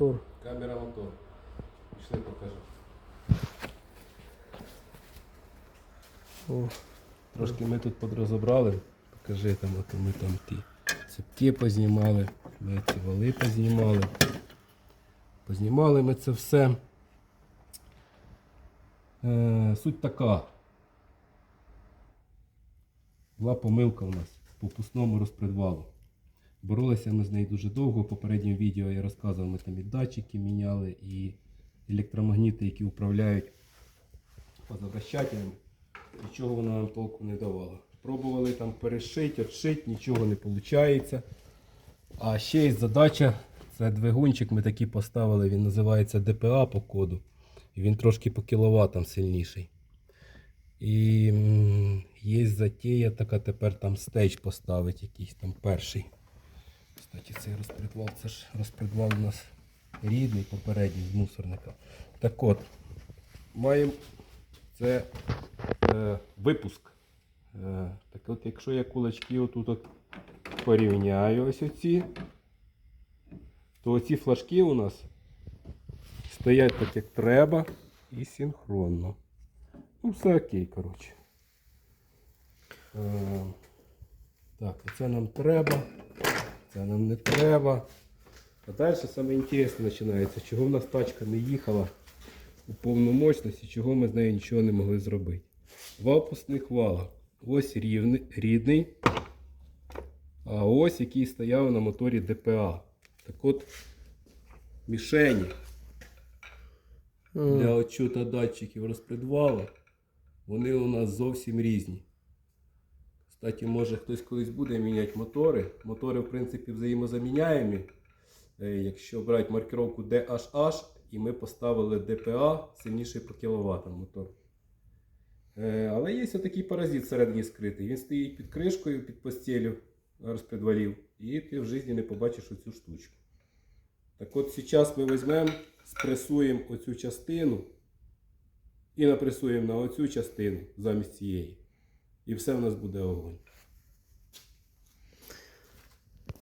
мотор. Камера мотор. Пішли покажу. О, Трошки ми тут подрозобрали. Покажи там, от ми там ті цепки познімали, ми ці вали познімали. Познімали ми це все. Е, суть така. Була помилка у нас по пусному розпредвалу. Боролися ми з нею дуже довго. В попередньому відео я розказував, ми там і датчики міняли, і електромагніти, які управляють позавращателями. Нічого вона нам толку не давала. Пробували там перешити, отшити, нічого не виходить. А ще є задача, це двигунчик ми такий поставили, він називається ДПА по коду. І він трошки по кіловатам сильніший. І є затія така тепер там стейдж поставить якийсь там перший. Кстати, цей розпредвал, це ж розпредвал у нас рідний, попередній з мусорника. Так от, маємо це е, випуск. Е, так от, якщо я кулачки отут от порівняю ось оці, то оці флажки у нас стоять так, як треба, і синхронно. Ну, все окей, коротше. Е, так, оце нам треба, це нам не треба. А далі саме інтересне починається, чого в нас тачка не їхала у повну мощності, чого ми з нею нічого не могли зробити. Два опускних вала. Ось рівний, рідний, а ось який стояв на моторі ДПА. Так от мішені для отчута датчиків розпредвалу, вони у нас зовсім різні. Кстати, може хтось колись буде міняти мотори. Мотори, в принципі, взаємозаміняємі. Е, Якщо брати маркировку DHH, і ми поставили DPA сильніший по кіловатам мотор. Е, Але є такий паразит всередині скритий. Він стоїть під кришкою, під постелю розпредвалів, і ти в житті не побачиш оцю штучку. Так от зараз ми візьмемо, спресуємо оцю частину і напресуємо на оцю частину замість цієї. І все в нас буде огонь.